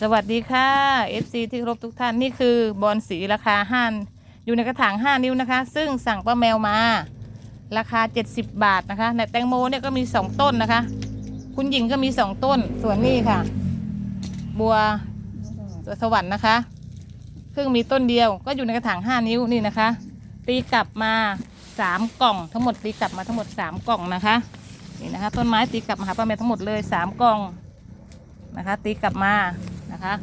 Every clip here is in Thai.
สวัสดีค่ะ FC ที่เคารพทุกท่านนี่คือบอลสีราคาห้าอยู่ในกระถาง 5 นิ้วนะคะ ซึ่งสั่งป้าแมวมา ราคา 70 บาทนะคะ ในแตงโมเนี่ยก็มี 2 ต้นนะคะ คุณหญิงก็มี 2 ต้น ส่วนนี้ค่ะ บัวสวรรค์นะคะเพิ่งมีต้นเดียวก็อยู่ในกระถาง 5 นิ้วนี่นะคะ ตีกลับมา 3 กล่อง ทั้งหมดตีกลับมาทั้งหมด 3 กล่องนะคะนี่นะคะ ต้นไม้ตีกลับมาหาป้าแมวทั้งหมดเลย 3 กล่องนะคะ ตีกลับมา นะคะ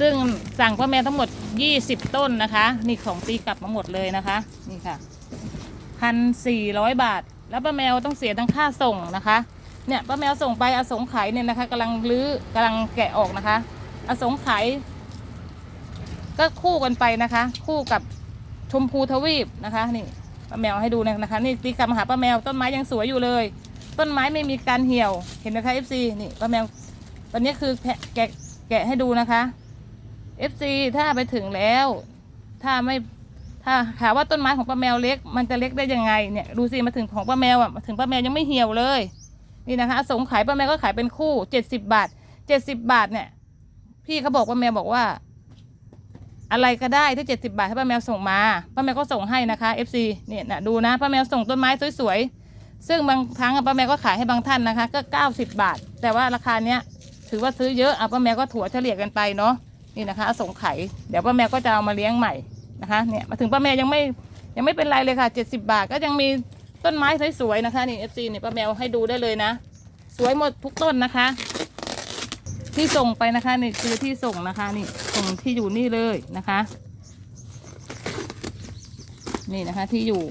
ซึ่งสั่งป้าแมวทั้งหมด 20 ต้นนะคะ นี่ของตีกลับมาหมดเลยนะคะ นี่ค่ะพันสี่ร้อยบาท แล้วป้าแมวต้องเสียทั้งค่าส่งนะคะ เนี่ยป้าแมวส่งไปอสงไขยเนี่ยนะคะกำลังรื้อกำลังแกะออกนะคะ อสงไขยก็คู่กันไปนะคะ คู่กับชมพูทวีปนะคะนี่ป้าแมวให้ดูนะคะ นี่ตีกลับมาหาป้าแมวต้นไม้ยังสวยอยู่เลย ต้นไม้ไม่มีการเหี่ยวเห็นนะคะ FC นี่ป้าแมวตอนนี้คือแกะ แกะให้ดูนะคะ FC ถ้าไปถึงแล้ว ถ้าไม่ถ้าถามว่าต้นไม้ของป้าแมวเล็ก มันจะเล็กได้ยังไงเนี่ยดูสิมาถึงของป้าแมวอะมาถึงป้าแมวยังไม่เหี่ยวเลย นี่นะคะสงขายป้าแมวก็ขายเป็นคู่เจ็ดสิบบาทเจ็ดสิบบาทเนี่ย พี่เขาบอกป้าแมวบอกว่า อะไรก็ได้ที่เจ็ดสิบาทให้ป้าแมวส่งมาป้าแมวก็ส่งให้นะคะ FC เนี่ยนะดูนะป้าแมวส่งต้นไม้สวยๆซึ่งบางครั้งป้าแมวก็ขายให้บางท่านนะคะ ก็เก้าสิบบาท แต่ว่าราคาเนี้ย ถือว่าซื้อเยอะอะป้าแมวก็ถั่วเฉลี่ยกันไปเนาะนี่นะคะอสงไขยเดี๋ยวป้าแมวก็จะเอามาเลี้ยงใหม่นะคะเนี่ยมาถึงป้าแมวยังไม่ยังไม่เป็นไรเลยค่ะเจ็ดสิบาทก็ยังมีต้นไม้สวยๆนะคะนี่เอฟซีเนี่ยป้าแมวให้ดูได้เลยนะ สวยหมดทุกต้นนะคะ ที่ส่งไปนะคะนี่คือที่ส่งนะคะนี่ส่งที่อยู่นี่เลยนะคะ นี่นะคะที่อยู่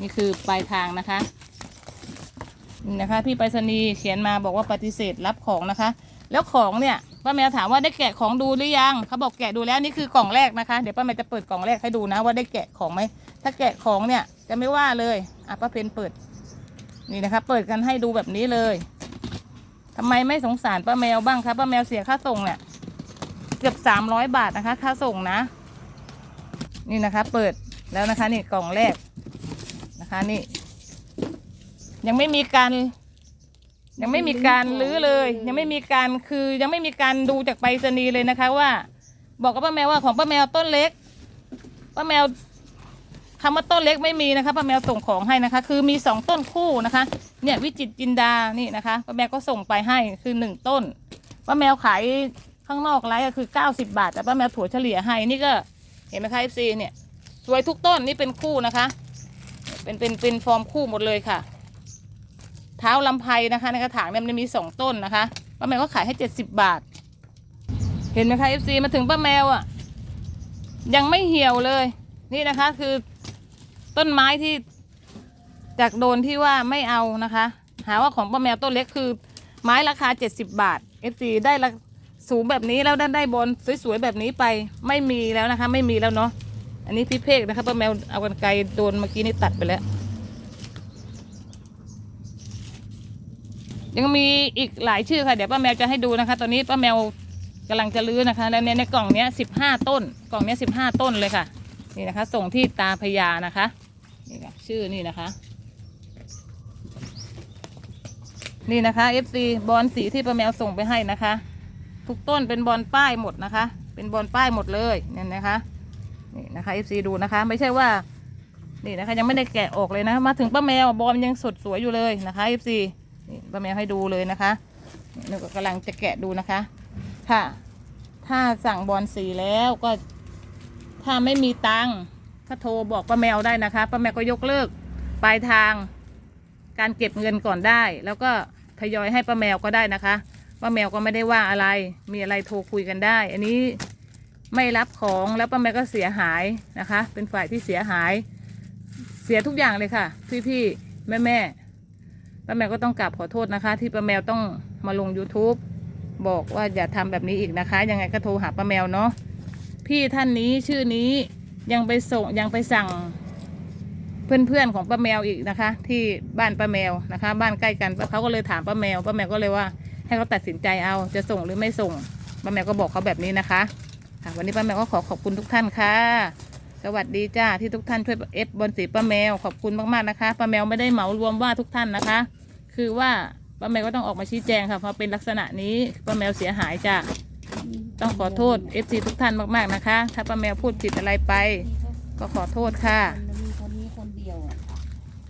นี่คือปลายทางนะคะ นี่นะคะ พี่ไปรษณีย์เขียนมาบอกว่าปฏิเสธรับของนะคะ แล้วของเนี่ยป้าแมวถามว่าได้แกะของดูหรือยังเขาบอกแกะดูแล้วนี่คือกล่องแรกนะคะเดี๋ยวป้าแมวจะเปิดกล่องแรกให้ดูนะ ว่าได้แกะของไหมถ้าแกะของเนี่ยจะไม่ว่าเลยอะป้าเพนเปิด นี่นะคะ เปิดกันให้ดูแบบนี้เลยทำไมไม่สงสารป้าแมวบ้างคะป้าแมวเสียค่าส่งเนี่ยเกือบสามร้อยบาทนะคะ ค่าส่งนะ นี่นะคะ เปิดแล้วนะคะ นี่กล่องแรกนะคะนี่ ยังไม่มีการ ยังไม่มีการรื้อเลย ยังไม่มีการคือยังไม่มีการดูจากไปรษณีย์เลยนะคะ ว่า บอกกับป้าแมวว่าของป้าแมวต้นเล็กป้าแมวคำว่าต้นเล็กไม่มีนะคะป้าแมวส่งของให้นะคะ คือมีสองต้นคู่นะคะ เนี่ยวิจิตรจินดานี่นะคะป้าแมวก็ส่งไปให้คือหนึ่งต้นป้าแมวขายข้างนอกไลฟ์ก็คือเก้าสิบาท แต่ป้าแมวถั่วเฉลี่ยให้นี่ก็เห็นไหมคะเอฟซีเนี่ยสวยทุกต้นนี่เป็นคู่นะคะ เป็นเป็นเป็นฟอร์มคู่หมดเลยค่ะเท้าลำไพนะคะ ในกระถางเนี่ยมันมีสองต้นนะคะป้าแมวก็ขายให้เจ็ดสิบบาท เห็นไหมคะเอฟซีมาถึงป้าแมวอะ ยังไม่เหี่ยวเลย นี่นะคะคือต้นไม้ที่จากโดนที่ว่าไม่เอานะคะ หาว่าของป้าแมวต้นเล็กคือ ไม้ราคาเจ็ดสิบบาทเอฟซีได้ละสูงแบบนี้แล้วได้ได้บอลสวยๆแบบนี้ไปไม่มีแล้วนะคะ ไม่มีแล้วเนาะอันนี้พี่เพกนะคะป้าแมวเอากันไกลโดนเมื่อกี้นี่ตัดไปแล้ว ยังมีอีกหลายชื่อค่ะเดี๋ยวป้าแมวจะให้ดูนะคะ ตอนนี้ป้าแมวกำลังจะลื้อนะคะ แล้วเนี่ยในกล่องเนี้ยสิบห้าต้น กล่องเนี้ยสิบห้าต้นเลยค่ะนี่นะคะ ส่งที่ตาพญานะคะนี่ค่ะชื่อนี่นะคะ นี่นะคะ FC บอลสีที่ป้าแมวส่งไปให้นะคะ ทุกต้นเป็นบอลป้ายหมดนะคะ เป็นบอลป้ายหมดเลยเนี่ยนะคะนี่นะคะ FC ดูนะคะ ไม่ใช่ว่านี่นะคะยังไม่ได้แกะออกเลยนะ มาถึงป้าแมวบอลยังสดสวยอยู่เลยนะคะ FC นี่ป้าแมวให้ดูเลยนะคะหนี่ก็กำลังจะแกะดูนะคะค่ะ ถ้าสั่งบอลสีแล้วก็ ถ้าไม่มีตังค์ก็โทรบอกป้าแมวได้นะคะป้าแมวก็ยกเลิกปลายทาง การเก็บเงินก่อนได้ แล้วก็ทยอยให้ป้าแมวก็ได้นะคะป้าแมวก็ไม่ได้ว่าอะไร มีอะไรโทรคุยกันได้ อันนี้ไม่รับของแล้วป้าแมวก็เสียหายนะคะ เป็นฝ่ายที่เสียหาย เสียทุกอย่างเลยค่ะ พี่ๆแม่ๆ ป้าแมวก็ต้องกราบขอโทษนะคะ ที่ป้าแมวต้องมาลง YouTube บอกว่าอย่าทำแบบนี้อีกนะคะ ยังไงก็โทรหาป้าแมวเนาะพี่ท่านนี้ชื่อนี้ยังไปส่งยังไปสั่งเพื่อนๆของป้าแมวอีกนะคะ ที่บ้านป้าแมวนะคะ บ้านใกล้กันเขาก็เลยถามป้าแมวป้าแมวก็เลยว่าให้เขาตัดสินใจเอาจะส่งหรือไม่ส่งป้าแมวก็บอกเขาแบบนี้นะคะค่ะวันนี้ป้าแมวก็ขอขอบคุณทุกท่านค่ะ สวัสดีจ้าที่ทุกท่านช่วยเอฟบนสีป้าแมวขอบคุณมาก ๆ นะคะป้าแมวไม่ได้เหมารวมว่าทุกท่านนะคะ คือว่าป้าแมวก็ต้องออกมาชี้แจงค่ะเพราะเป็นลักษณะนี้ป้าแมวเสียหายจ้าต้องขอโทษเอฟซีทุกท่านมาก ๆ นะคะ ถ้าป้าแมวพูดผิดอะไรไป ก็ขอโทษค่ะ